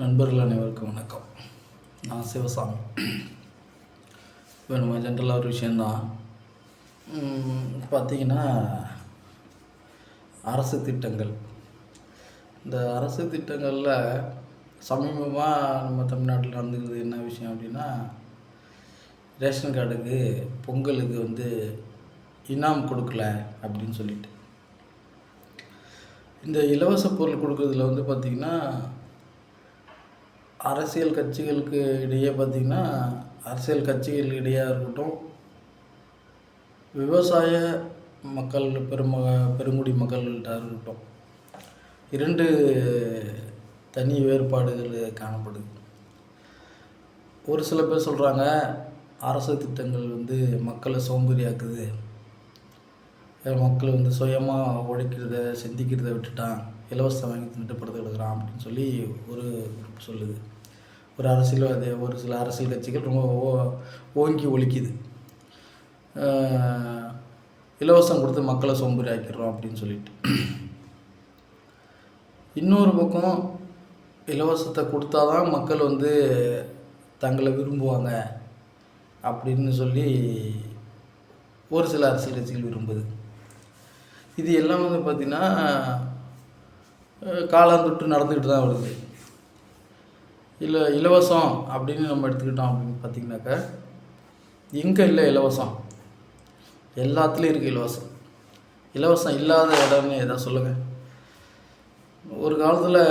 நண்பர்கள் அனைவருக்கும் வணக்கம். நான் சிவசாமி. இப்போ நம்ம ஜென்ரலாக ஒரு விஷயந்தான் பார்த்திங்கன்னா பார்த்தீங்கன்னா அரசு திட்டங்கள். இந்த அரசு திட்டங்களில் சமீபமாக நம்ம தமிழ்நாட்டில் நடந்துக்கிறது என்ன விஷயம் அப்படின்னா ரேஷன் கார்டுக்கு பொங்கலுக்கு வந்து இனாம் கொடுக்கல அப்படின்னு சொல்லிட்டு. இந்த இலவச பொருள் கொடுக்குறதுல வந்து பார்த்திங்கன்னா அரசியல் கட்சிகளுக்கு இடையே பார்த்திங்கன்னா அரசியல் கட்சிகள் இடையே இருக்கட்டும் விவசாய மக்கள் பெரும பெருங்குடி மக்கள்கிட்ட இருக்கட்டும் இரண்டு தனி வேறுபாடுகள் காணப்படுது. ஒரு சில பேர் சொல்கிறாங்க அரசு திட்டங்கள் வந்து மக்களை சோம்பேறியாக்குது. மக்கள் வந்து சுயமாக உழைக்கிறத சிந்திக்கிறத விட்டுட்டான். இலவசம் வாங்கி தின்னுட்டு படுத்து கிடக்குறான் அப்படின்னு சொல்லி ஒரு group சொல்லுது. ஒரு அரசியல் அது ஒரு சில அரசியல் கட்சிகள் ரொம்ப ஓ- ஓங்கி ஒழிக்குது. இலவசம் கொடுத்து மக்களை சோம்பேறி ஆக்கிடுறோம் அப்படின்னு சொல்லிட்டு. இன்னொரு பக்கம் இலவசத்தை கொடுத்தாதான் மக்கள் வந்து தங்களை விரும்புவாங்க அப்படின்னு சொல்லி ஒரு சில அரசியல் கட்சிகள் விரும்புது. இது எல்லாம் வந்து பார்த்திங்கன்னா காலாந்தொட்டு நடந்துக்கிட்டு தான் வருது. இல்லை இலவசம் அப்படின்னு நம்ம எடுத்துக்கிட்டோம் அப்படின்னு பார்த்திங்கனாக்கா எங்கே இல்லை இலவசம்? எல்லாத்துலேயும் இருக்குது இலவசம். இலவசம் இல்லாத இடம்னு எதாவது சொல்லுங்கள் ஒரு காலத்தில்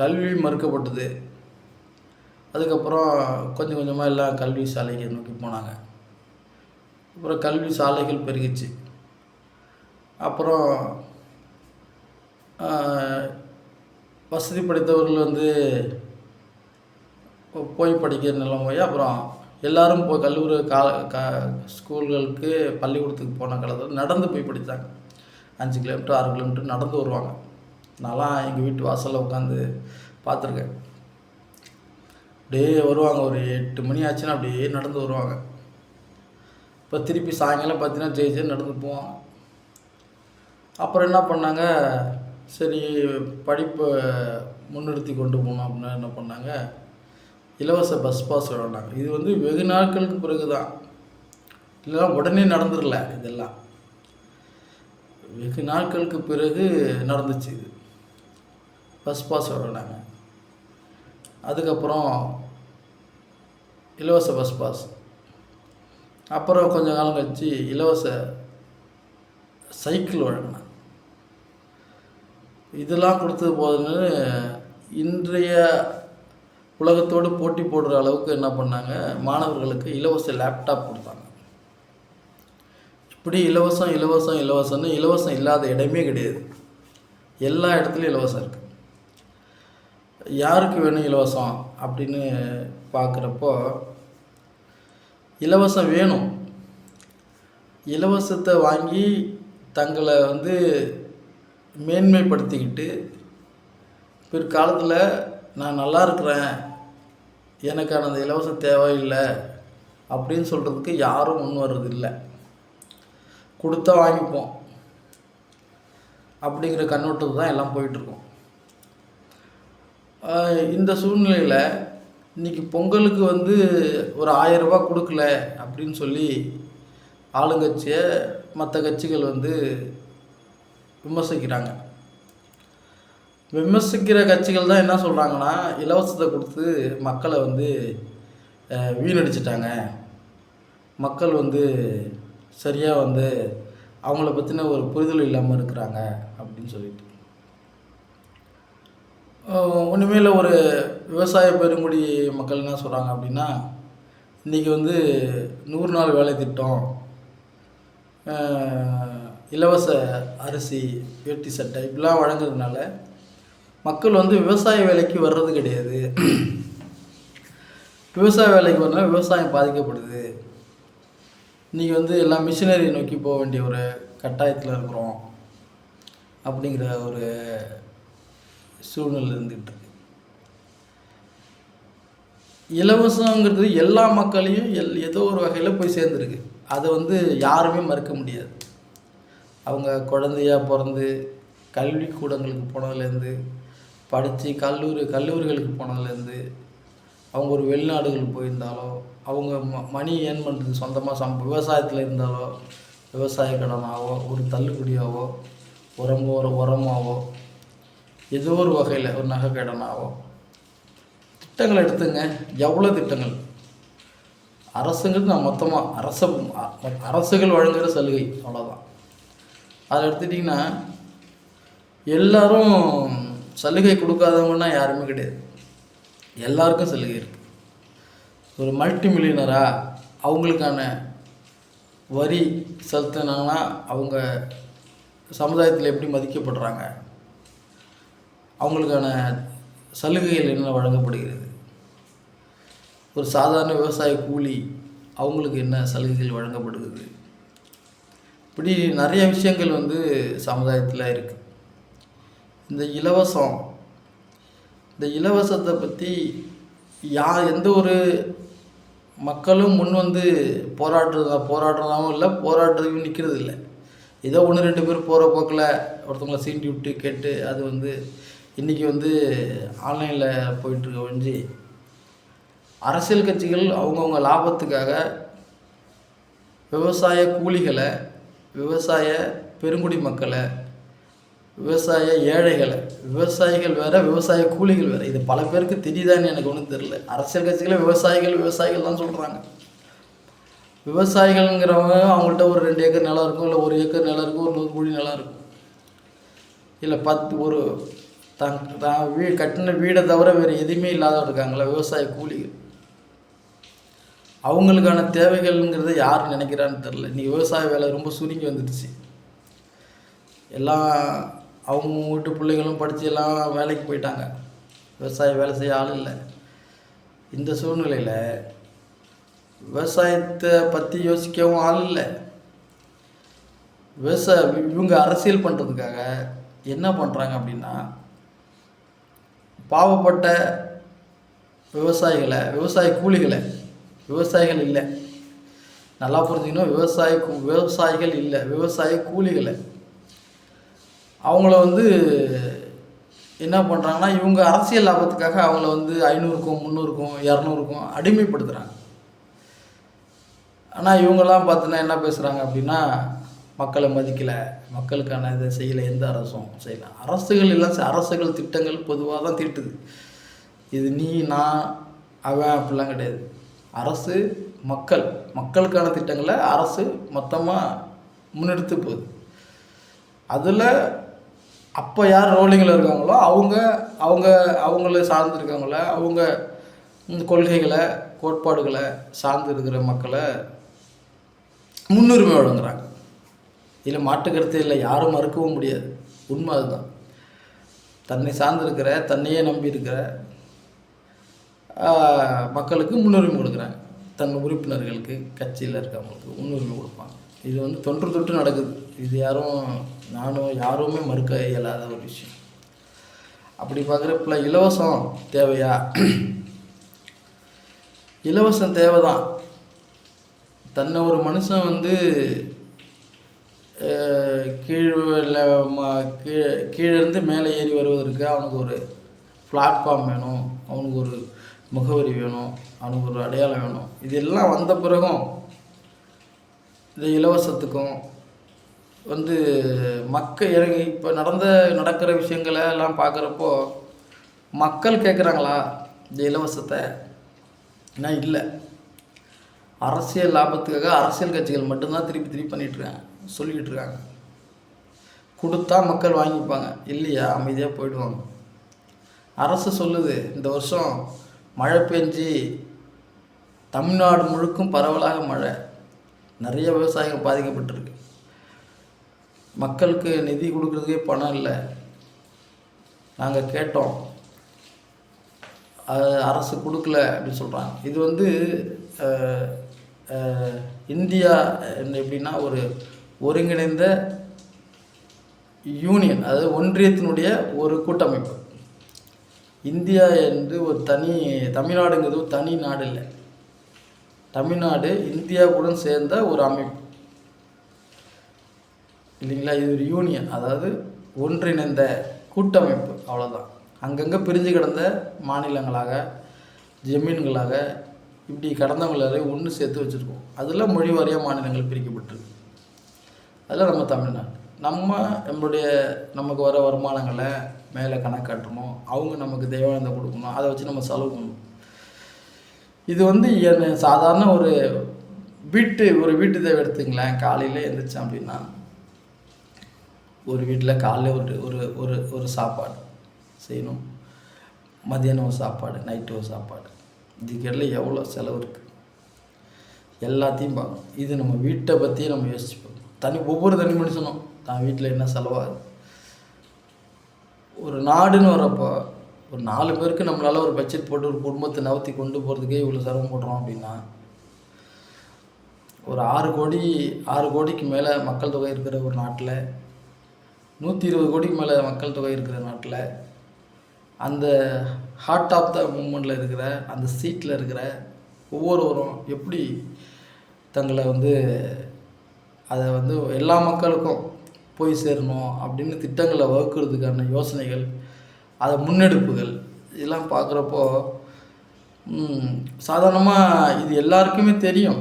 கல்வி மறுக்கப்பட்டது. அதுக்கப்புறம் கொஞ்சம் கொஞ்சமாக எல்லாம் கல்வி சாலைகள் நோக்கி போனாங்க. அப்புறம் கல்வி சாலைகள் பெருகிச்சு. அப்புறம் வசதி படைத்தவர்கள் வந்து போய் படிக்கிற நிலைமை அப்புறம் எல்லாரும் போய் கல்லூரி கா க ஸ்கூல்களுக்கு பள்ளிக்கூடத்துக்கு போன காலத்தில் நடந்து போய் படித்தாங்க அஞ்சு கிலோமீட்டர் ஆறு கிலோமீட்டர் நடந்து வருவாங்க. நான்லாம் எங்கள் வீட்டு வாசலில் உட்காந்து பார்த்துருக்கேன். அப்படியே வருவாங்க. ஒரு எட்டு மணி ஆச்சுன்னா அப்படியே நடந்து வருவாங்க. இப்போ திருப்பி சாயங்காலம் பார்த்தீங்கன்னா ஜெய் ஜெய் நடந்து போவாங்க. அப்புறம் என்ன பண்ணாங்க? சரி படிப்பை முன்னிறுத்தி கொண்டு போகணும் அப்படின்னா என்ன பண்ணாங்க? இலவச பஸ் பாஸ் விளாண்டாங்க இது வந்து வெகு நாட்களுக்கு பிறகு தான் இல்லைன்னா உடனே நடந்துடல இதெல்லாம். வெகு நாட்களுக்கு பிறகு நடந்துச்சு இது. பஸ் பாஸ் விளாண்டாங்க அதுக்கப்புறம் இலவச பஸ் பாஸ் அப்புறம் கொஞ்ச காலம் கழிச்சு இலவச சைக்கிள் வழங்கினாங்க இதெல்லாம் கொடுத்தது போதுன்னு இன்றைய உலகத்தோடு போட்டி போடுற அளவுக்கு என்ன பண்ணாங்க? மாணவர்களுக்கு இலவச லேப்டாப் கொடுத்தாங்க. இப்படி இலவசம் இலவசம் இலவசம்னு இலவசம் இல்லாத இடமே கிடையாது. எல்லா இடத்துலையும் இலவசம் இருக்குது யாருக்கு வேணும் இலவசம் அப்படின்னு பார்க்குறப்போ இலவசம் வேணும். இலவசத்தை வாங்கி தங்களை வந்து மேன்மைப்படுத்திக்கிட்டு பிற்காலத்தில் நான் நல்லா இருக்கிறேன் எனக்கான அந்த இலவசம் தேவையில்லை அப்படின்னு சொல்கிறதுக்கு யாரும் முன் வர்றதில்லை. கொடுத்தா வாங்கிப்போம். அப்படிங்கிற கண்ணோட்டத்துக்கு தான் எல்லாம் போயிட்டுருக்கோம். இந்த சூழ்நிலையில் இன்றைக்கி பொங்கலுக்கு வந்து ஒரு ஆயரரூபா கொடுக்கல அப்படின்னு சொல்லி ஆளுங்கட்சியை மற்ற கட்சிகள் வந்து விமர்சிக்கிறாங்க. விமர்சிக்கிற கட்சிகள் தான் என்ன சொல்கிறாங்கன்னா இலவசத்தை கொடுத்து மக்களை வந்து வீணடிச்சிட்டாங்க. மக்கள் வந்து சரியாக வந்து அவங்கள பற்றின ஒரு புரிதல் இல்லாமல் இருக்கிறாங்க அப்படின்னு சொல்லிட்டு. ஒன்றுமே இல்லை ஒரு விவசாய பெருங்குடி மக்கள் என்ன சொல்கிறாங்க அப்படின்னா இன்றைக்கி வந்து நூறு நாள் வேலை திட்டம் இலவச அரிசி வேட்டி சட்டை இப்படிலாம் வழங்குறதுனால மக்கள் வந்து விவசாய வேலைக்கு வர்றது கிடையாது. விவசாய வேலைக்கு வரனால விவசாயம் பாதிக்கப்படுது. இன்றைக்கி வந்து எல்லாம் மிஷினரி நோக்கி போக வேண்டிய ஒரு கட்டாயத்தில் இருக்கிறோம். அப்படிங்கிற ஒரு சூழ்நிலை இருந்துகிட்டு இருக்கு. இலவசங்கிறது எல்லா மக்களையும் எல் ஏதோ ஒரு வகையில் போய் சேர்ந்துருக்கு. அதை வந்து யாருமே மறுக்க முடியாது. அவங்க குழந்தையா பிறந்து கல்வி கூடங்களுக்கு போனதுலேருந்து படித்து கல்லூரி கல்லூரிகளுக்கு போனதுலேருந்து அவங்க ஒரு வெளிநாடுகளுக்கு போயிருந்தாலோ அவங்க ம மணி ஏர்ன் பண்ணுறது சொந்தமாக சம் விவசாயத்தில் இருந்தாலோ விவசாய கடனாவோ ஒரு தள்ளுபடியாவோ உரமோ ஒரு உரமாவோ ஏதோ ஒரு வகையில் ஒரு நகை கடனாவோ. திட்டங்கள் எடுத்துங்க. எவ்வளோ திட்டங்கள்? அரசுங்கிறது நான் மொத்தமாக அரச அரசுகள் வழங்குகிற சலுகை அவ்வளோதான் அதை எடுத்துட்டிங்கன்னா எல்லோரும் சலுகை கொடுக்காதவங்கன்னா யாருமே கிடையாது. எல்லாருக்கும் சலுகை இருக்குது ஒரு மல்டி மில்லியனராக அவங்களுக்கான வரி செலுத்தினாங்கன்னா அவங்க சமுதாயத்தில் எப்படி மதிக்கப்படுறாங்க? அவங்களுக்கான சலுகைகள் என்ன வழங்கப்படுகிறது? ஒரு சாதாரண விவசாய கூலி அவங்களுக்கு என்ன சலுகைகள் வழங்கப்படுகிறது? இப்படி நிறைய விஷயங்கள் வந்து சமுதாயத்தில் இருக்குது இந்த இலவசம். இந்த இலவசத்தை பற்றி யா எந்த ஒரு மக்களும் முன் வந்து போராடுறதா போராடுறதாகவும் இல்லை போராடுறதையும் நிற்கிறது இல்லை. ஏதோ ஒன்று ரெண்டு பேர் போகிற போக்கில் ஒருத்தவங்கள சீண்டி விட்டு கேட்டு அது வந்து இன்றைக்கி வந்து ஆன்லைனில் போயிட்டுருக்க ஒழிஞ்சு அரசியல் கட்சிகள் அவங்கவுங்க லாபத்துக்காக விவசாய கூலிகளை விவசாய பெருங்குடி மக்களை விவசாய ஏழைகளை விவசாயிகள் வேற விவசாய கூலிகள் வேற. இது பல பேருக்கு தெரியுதான்னு எனக்கு ஒன்றும் தெரியல. அரசியல் கட்சிகளை விவசாயிகள் விவசாயிகள் தான் சொல்கிறாங்க விவசாயிகள்ங்கிறவங்க அவங்கள்ட்ட ஒரு ரெண்டு ஏக்கர் நிலம் இருக்கும் இல்லை ஒரு ஏக்கர் நிலம் இருக்கும் ஒரு நூறு கோடி நிலம் இருக்கும். இல்லை பத்து ஒரு தன் தான் வீ கட்டின வீடை தவிர வேறு எதுவுமே இல்லாத இருக்காங்களா விவசாய கூலிகள். அவங்களுக்கான தேவைகள்ங்கிறத யார் நினைக்கிறான்னு தெரில இன்றைக்கி விவசாய வேலை ரொம்ப சுருங்கி வந்துடுச்சு. எல்லாம் அவங்க வீட்டு பிள்ளைங்களும் படித்து எல்லாம் வேலைக்கு போயிட்டாங்க. விவசாய வேலை செய்ய ஆள் இல்லை. இந்த சூழ்நிலையில் விவசாயத்தை பற்றி யோசிக்கவும் ஆள் இல்லை. விவசாய இவங்க அரசியல் பண்ணுறதுக்காக என்ன பண்ணுறாங்க அப்படின்னா பாவப்பட்ட விவசாயிகளை விவசாய கூலிகளை விவசாயிகள் இல்லை. நல்லா புரிஞ்சுக்கணும் விவசாய விவசாயிகள் இல்லை விவசாய கூலிகளை அவங்கள வந்து என்ன பண்ணுறாங்கன்னா இவங்க அரசியல் லாபத்துக்காக அவங்கள வந்து ஐநூறுக்கும் முந்நூறுக்கும் இரநூறுக்கும் அடிமைப்படுத்துகிறாங்க ஆனால் இவங்கெல்லாம் பார்த்தீங்கன்னா என்ன பேசுகிறாங்க அப்படின்னா மக்களை மதிக்கலை மக்களுக்கான இதை செய்யலை எந்த அரசும் செய்யலை. அரசுகள் எல்லாம் அரசுகள் திட்டங்கள் பொதுவாக தான் திட்டுது. இது நீ நான் அவன் அப்படிலாம் கிடையாது. அரசு மக்கள் மக்களுக்கான திட்டங்களை அரசு மொத்தமாக முன்னெடுத்து போகுது. அதில் அப்போ யார் ரோலிங்கில் இருக்காங்களோ அவங்க அவங்க அவங்கள சார்ந்து இருக்காங்கள அவங்க இந்த கொள்கைகளை கோட்பாடுகளை சார்ந்து இருக்கிற மக்களை முன்னுரிமை வழங்குறாங்க. இதில் மாற்றுக்கருத்து இல்லை. யாரும் மறுக்கவும் முடியாது. உண்மை அதுதான். தன்னை சார்ந்திருக்கிற தன்னையே நம்பி இருக்கிற மக்களுக்கு முன்னுரிமை கொடுக்குறாங்க. தன் உறுப்பினர்களுக்கு கட்சியில் இருக்கவங்களுக்கு முன்னுரிமை கொடுப்பாங்க. இது வந்து தொன்று தொட்டு நடக்குது. இது யாரும் நானும் யாருமே மறுக்க இயலாத ஒரு விஷயம். அப்படி பார்க்குறப்பல இலவசம் தேவையா? இலவசம் தேவைதான். தன்னை ஒரு மனுஷன் வந்து கீழே ம- கீழே கீழேருந்து மேலே ஏறி வருவதற்கு அவனுக்கு ஒரு பிளாட்ஃபார்ம் வேணும். அவனுக்கு ஒரு முகவரி வேணும். அவனுக்கு ஒரு அடையாளம் வேணும். இதெல்லாம் வந்த பிறகும் இந்த இலவசத்துக்கும் வந்து மக்கள் இறங்கி இப்போ நடந்த நடக்கிற விஷயங்களை எல்லாம் பார்க்குறப்போ மக்கள் கேட்குறாங்களா இந்த இலவசத்தை? ஏன்னா இல்லை. அரசியல் லாபத்துக்காக அரசியல் கட்சிகள் மட்டும்தான் திருப்பி திருப்பி பண்ணிகிட்ருக்காங்க சொல்லிக்கிட்டு இருக்காங்க கொடுத்தா மக்கள் வாங்கிப்பாங்க இல்லையா அமைதியாக போயிடுவாங்க. அரசு சொல்லுது இந்த வருஷம் மழை பெஞ்சு தமிழ்நாடு முழுக்கும் பரவலாக மழை. நிறைய விவசாயிகள் பாதிக்கப்பட்டிருக்கு. மக்களுக்கு நிதி கொடுக்குறதுக்கே பணம் இல்லை. நாங்கள் கேட்டோம். அரசு கொடுக்கல அப்படின்னு சொல்கிறாங்க இது வந்து இந்தியா என்ன எப்படின்னா ஒரு ஒருங்கிணைந்த யூனியன் அதாவது ஒன்றியத்தினுடைய ஒரு கூட்டமைப்பு. இந்தியா என்று ஒரு தனி தமிழ்நாடுங்கிறது ஒரு தனி நாடு இல்லை. தமிழ்நாடு இந்தியாவுடன் சேர்ந்த ஒரு அமைப்பு. இல்லைங்களா? இது ஒரு யூனியன் அதாவது ஒன்றிணைந்த கூட்டமைப்பு. அவ்வளோதான் அங்கங்கே பிரிஞ்சு கிடந்த மாநிலங்களாக ஜமீன்களாக இப்படி கடந்தவங்களை ஒன்று சேர்த்து வச்சுருக்கோம். அதில் மொழி வாரியாக மாநிலங்கள் பிரிக்கப்பட்டிருக்கு. அதில் நம்ம தமிழ்நாடு. நம்ம நம்மளுடைய நமக்கு வர வருமானங்களை மேலே கணக்காட்டணும் அவங்க நமக்கு தேவானந்தம் கொடுக்கணும். அதை வச்சு நம்ம செலவு பண்ணணும். இது வந்து என்ன சாதாரண ஒரு வீட்டு ஒரு வீட்டு தேவை எடுத்துங்களேன் காலையில் எழுந்திரிச்சேன் அப்படின்னா ஒரு வீட்டில் காலையில் ஒரு ஒரு ஒரு ஒரு சாப்பாடு செய்யணும். மதியானம் ஒரு சாப்பாடு நைட்டு ஒரு சாப்பாடு. இதுக்கெல்லாம் எவ்வளோ செலவு இருக்குது எல்லாத்தையும் பார்க்கணும் இது நம்ம வீட்டை பற்றி நம்ம யோசிச்சுப்போம் தனி ஒவ்வொரு தனி மனுஷனும் தான் வீட்டில் என்ன செலவாகுது? ஒரு நாடுன்னு வரப்போ ஒரு நாலு பேருக்கு நம்மளால் ஒரு பட்ஜெட் போட்டு ஒரு குடும்பத்தை நகர்த்தி கொண்டு போகிறதுக்கே இவ்வளோ செலவு போடுறோம் அப்படின்னா ஒரு ஆறு கோடி ஆறு கோடிக்கு மேலே மக்கள் தொகை இருக்கிற ஒரு நாட்டில் நூற்றி இருபது கோடிக்கு மேலே மக்கள் தொகை இருக்கிற நாட்டில் அந்த ஹார்ட் ஆஃப் த மூமெண்ட்டில் இருக்கிற அந்த சீட்டில் இருக்கிற ஒவ்வொருவரும் எப்படி தங்களை வந்து அதை வந்து எல்லா மக்களுக்கும் போய் சேரணும் அப்படின்னு திட்டங்களை வகுக்கிறதுக்கான யோசனைகள் அதை முன்னெடுப்புகள் இதெல்லாம் பார்க்குறப்போ சாதாரணமாக இது எல்லாருக்குமே தெரியும்.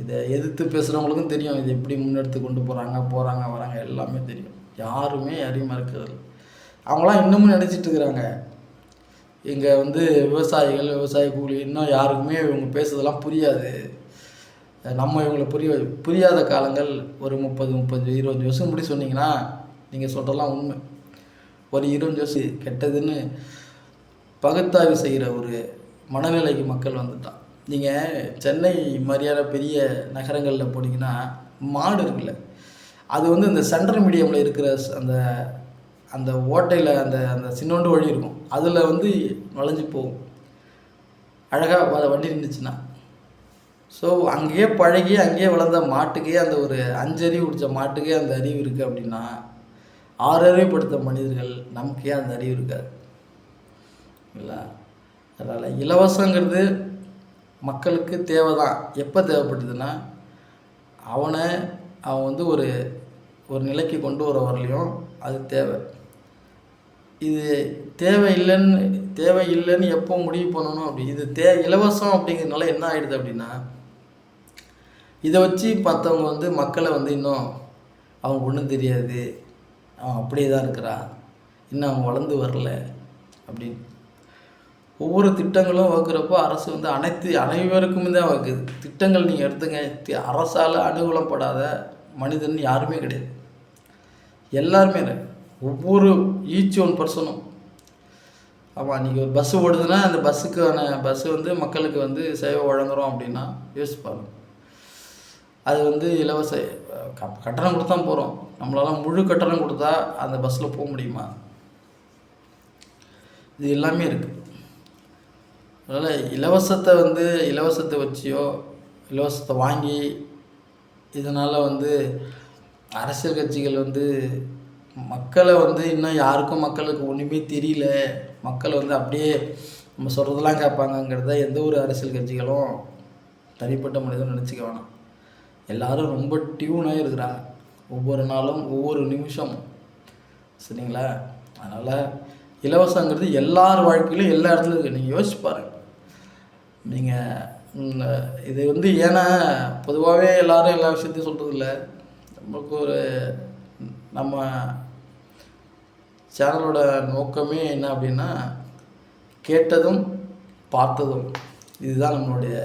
இதை எதிர்த்து பேசுகிறவங்களுக்கும் தெரியும். இது எப்படி முன்னெடுத்து கொண்டு போகிறாங்க போகிறாங்க வராங்க எல்லாமே தெரியும். யாருமே யாரையும் மறக்கிறது அவங்களாம் இன்னமும் நினச்சிட்டு இருக்கிறாங்க. இங்கே வந்து விவசாயிகள் விவசாய கூலி இன்னும் யாருக்குமே இவங்க பேசுறதெல்லாம் புரியாது. நம்ம இவங்களை புரிய புரியாத காலங்கள் ஒரு முப்பது முப்பது இருபது வருஷம் முடி சொன்னீங்கன்னா நீங்கள் சொல்கிறலாம் உண்மை. ஒரு இருபது யோசி கெட்டதுன்னு பகுத்தாய்வு செய்கிற ஒரு மனநிலைக்கு மக்கள் வந்துட்டான். நீங்கள் சென்னை மாதிரியான பெரிய நகரங்களில் போனீங்கன்னா மாடு இருக்குல்ல அது வந்து இந்த சென்ட்ரல் மீடியமில் இருக்கிற அந்த அந்த ஓட்டையில் அந்த அந்த சின்னோண்டு வழி இருக்கும். அதில் வந்து நுழைஞ்சு போகும். அழகாக வண்டி நின்றுச்சுன்னா ஸோ அங்கேயே பழகி அங்கேயே வளர்ந்த மாட்டுக்கே அந்த ஒரு அஞ்சறிவு பிடிச்ச மாட்டுக்கே அந்த அறிவு இருக்குது அப்படின்னா ஆறறிவுப்படுத்த மனிதர்கள் நமக்கே அந்த அறிவு இருக்காது? இல்லை? அதனால் இலவசங்கிறது மக்களுக்கு தேவை தான் எப்போ தேவைப்படுதுன்னா அவனை அவன் வந்து ஒரு ஒரு நிலைக்கு கொண்டு வர வரலையும் அது தேவை. இது தேவையில்லைன்னு தேவையில்லைன்னு எப்போ முடிவு பண்ணணும் அப்படி இது தே இலவசம் அப்படிங்கிறதுனால என்ன ஆகிடுது அப்படின்னா இதை வச்சு பார்த்தவங்க வந்து மக்களை வந்து இன்னும் அவங்க ஒன்றும் தெரியாது. அவன் அப்படியே தான் இருக்கிறான் இன்னும் அவன் வளர்ந்து வரல அப்படின்னு. ஒவ்வொரு திட்டங்களும் வகுக்கிறப்போ அரசு வந்து அனைத்து அனைவருக்குமே தான் வகுக்குது. திட்டங்கள் நீங்கள் எடுத்துங்க. அரசால் அனுகூலப்படாத மனிதன் யாருமே கிடையாது. எல்லாருமே ஒவ்வொரு ஈச் ஒன் பர்சனும் ஆமாம் நீங்கள் ஒரு பஸ்ஸு ஓடுதுன்னா அந்த பஸ்ஸுக்கான பஸ்ஸு வந்து மக்களுக்கு வந்து சேவை வழங்குகிறோம் அப்படின்னா யோசிப்பாங்க அது வந்து இலவச கட்டணம் கொடுத்தா போகிறோம் நம்மளால முழு கட்டணம் கொடுத்தா அந்த பஸ்ஸில் போக முடியுமா? இது எல்லாமே இருக்குது அதனால் இலவசத்தை வந்து இலவசத்தை வச்சியோ இலவசத்தை வாங்கி இதனால் வந்து அரசியல் கட்சிகள் வந்து மக்களை வந்து இன்னும் யாருக்கும் மக்களுக்கு ஒன்றுமே தெரியல. மக்கள் வந்து அப்படியே நம்ம சொல்கிறதெல்லாம் கேட்பாங்கங்கிறத எந்த ஒரு அரசியல் கட்சிகளும் தனிப்பட்ட மனிதன் நினச்சிக்க வேணாம். எல்லாரும் ரொம்ப டியூனாக இருக்கிறாங்க ஒவ்வொரு நாளும் ஒவ்வொரு நிமிஷமும் சரிங்களா? அதனால் இலவசங்கிறது எல்லார் வாழ்க்கையிலும் எல்லா இடத்துலையும் இருக்குது நீங்கள் யோசிச்சு பாருங்கள் நீங்கள் இது வந்து ஏன்னா பொதுவாகவே எல்லோரும் எல்லா விஷயத்தையும் சொல்கிறது இல்லை நமக்கு ஒரு நம்ம சேனலோட நோக்கமே என்ன அப்படின்னா கேட்டதும் பார்த்ததும். இதுதான் நம்மளுடைய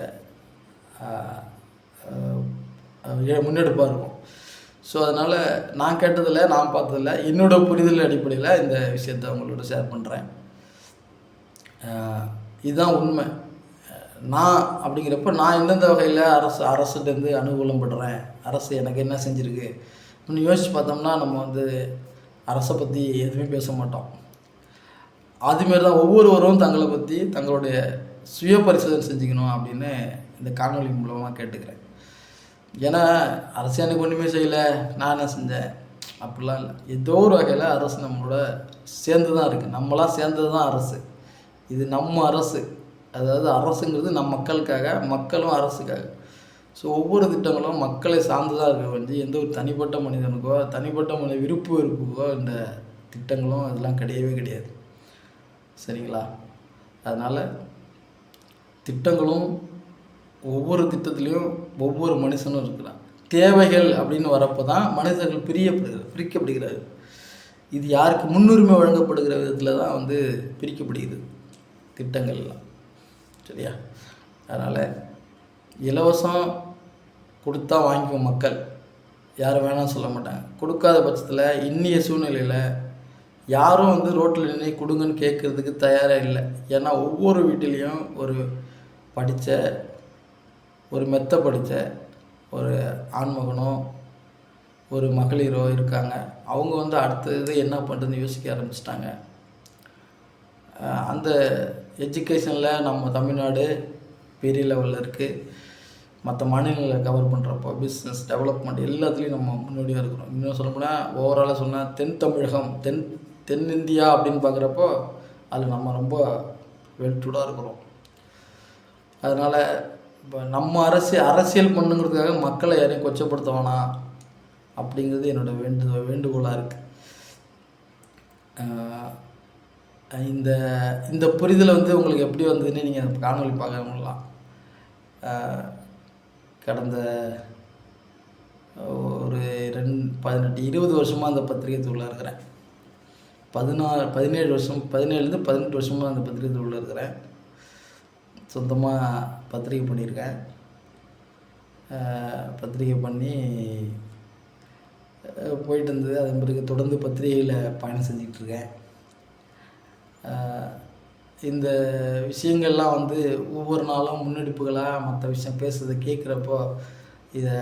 முன்னெடுப்பாக இருக்கும். ஸோ அதனால் நான் கேட்டதில் நான் பார்த்ததில்ல. என்னோடய புரிதல் அடிப்படையில் இந்த விஷயத்தை அவங்களோட ஷேர் பண்ணுறேன் இதுதான் உண்மை. நான் அப்படிங்கிறப்ப நான் எந்தெந்த வகையில் அரசு அரசுகிட்டேருந்து அனுகூலம் படுறேன்? அரசு எனக்கு என்ன செஞ்சுருக்கு? அப்படின்னு யோசித்து பார்த்தோம்னா நம்ம வந்து அரசை பற்றி எதுவுமே பேச மாட்டோம். அதுமாரி தான் ஒவ்வொருவரும் தங்களை பற்றி தங்களுடைய சுய பரிசோதனை செஞ்சுக்கணும் அப்படின்னு இந்த காணொலி மூலமாக கேட்டுக்கிறேன். ஏன்னா அரசு எனக்கு ஒன்றுமே செய்யலை நான் என்ன செஞ்சேன்? அப்படிலாம் இல்லை. ஏதோ ஒரு வகையில் அரசு நம்மளோட சேர்ந்து தான் இருக்குது நம்மளாம் சேர்ந்தது தான் அரசு. இது நம்ம அரசு. அதாவது அரசுங்கிறது நம் மக்களுக்காக மக்களும் அரசுக்காக. ஸோ ஒவ்வொரு திட்டங்களும் மக்களை சார்ந்து தான் இருக்க வந்து எந்த ஒரு தனிப்பட்ட மனிதனுக்கோ தனிப்பட்ட மனித விருப்பு வெறுப்புக்கோ இந்த திட்டங்களும் அதெல்லாம் கிடையவே கிடையாது. சரிங்களா? அதனால் திட்டங்களும் ஒவ்வொரு திட்டத்துலேயும் ஒவ்வொரு மனுஷனும் இருக்கிறான். தேவைகள் அப்படின்னு வரப்போ தான் மனிதர்கள் பிரியப்படுகிறது பிரிக்கப்படுகிறார்கள். இது யாருக்கு முன்னுரிமை வழங்கப்படுகிற விதத்தில் தான் வந்து பிரிக்கப்படுகிறது திட்டங்கள்லாம். சரியா? அதனால் இலவசம் கொடுத்தா வாங்கிக்கும் மக்கள். யாரும் வேணாம் சொல்ல மாட்டாங்க. கொடுக்காத பட்சத்தில் இன்னிய சூழ்நிலையில் யாரும் வந்து ரோட்டில் நின்று கொடுங்கன்னு கேட்குறதுக்கு தயாராக இல்லை. ஏன்னா ஒவ்வொரு வீட்டிலையும் ஒரு படித்த ஒரு மெத்த படித்த ஒரு ஆண்மகனோ ஒரு மகளிரோ இருக்காங்க. அவங்க வந்து அடுத்தது என்ன பண்ணுறதுன்னு யோசிக்க ஆரம்பிச்சிட்டாங்க. அந்த எஜுகேஷனில் நம்ம தமிழ்நாடு பெரிய லெவலில் இருக்குது மற்ற மாநிலங்களை கவர் பண்ணுறப்போ பிஸ்னஸ் டெவலப்மெண்ட் எல்லாத்துலேயும் நம்ம முன்னோடியாக இருக்கிறோம். இன்னும் சொல்லப்போனால் ஓவராலாக சொன்னால் தென் தமிழகம் தென் தென்னிந்தியா அப்படின்னு பார்க்குறப்போ அதில் நம்ம ரொம்ப வெல்டுடாக இருக்கிறோம். அதனால் இப்போ நம்ம அரசியல் அரசியல் பண்ணுங்கிறதுக்காக மக்களை யாரையும் கொச்சப்படுத்த வேணாம் அப்படிங்கிறது என்னோடய வேண்டு வேண்டுகோளாக இருக்குது இந்த இந்த புரிதல் வந்து உங்களுக்கு எப்படி வந்ததுன்னு நீங்கள் காணொலி பார்க்கலாம் கடந்த ஒரு ரெண்டு பதினெட்டு இருபது வருஷமாக அந்த பத்திரிகை துறையில் இருக்கிறேன். பதினாறு பதினேழு வருஷம் பதினேழுலேருந்து பதினெட்டு வருஷமாக அந்த பத்திரிகை தொழில் இருக்கிறேன். சொந்தமாக பத்திரிக்கை பண்ணியிருக்கேன். பத்திரிக்கை பண்ணி போயிட்டு இருந்தது. அதன் பிறகு தொடர்ந்து பத்திரிகையில் பயணம் செஞ்சிகிட்ருக்கேன் இந்த விஷயங்கள்லாம் வந்து ஒவ்வொரு நாளும் முன்னெடுப்புகளாக மற்ற விஷயம் பேசுறதை கேட்குறப்போ இதை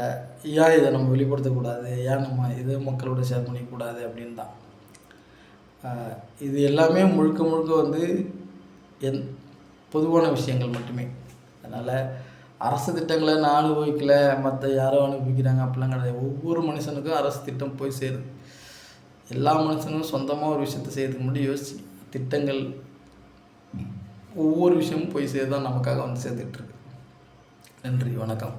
ஏன் இதை நம்ம வெளிப்படுத்தக்கூடாது ஏன் நம்ம இது மக்களோட ஷேர் பண்ணிக்கூடாது அப்படின்னு தான். இது எல்லாமே முழுக்க முழுக்க வந்து என் பொதுவான விஷயங்கள் மட்டுமே. அதனால் அரசு திட்டங்களை நான் அனுபவிக்கல மற்ற யாரோ அனுபவிக்கிறாங்க அப்படிலாம் கிடையாது. ஒவ்வொரு மனுஷனுக்கும் அரசு திட்டம் போய் சேருது. எல்லா மனுஷனும் சொந்தமாக ஒரு விஷயத்த செய்யறதுக்கு முன்னாடி யோசிச்சு திட்டங்கள் ஒவ்வொரு விஷயமும் போய் சேர்ந்து தான் நமக்காக வந்து சேர்த்துட்ருக்கு நன்றி வணக்கம்.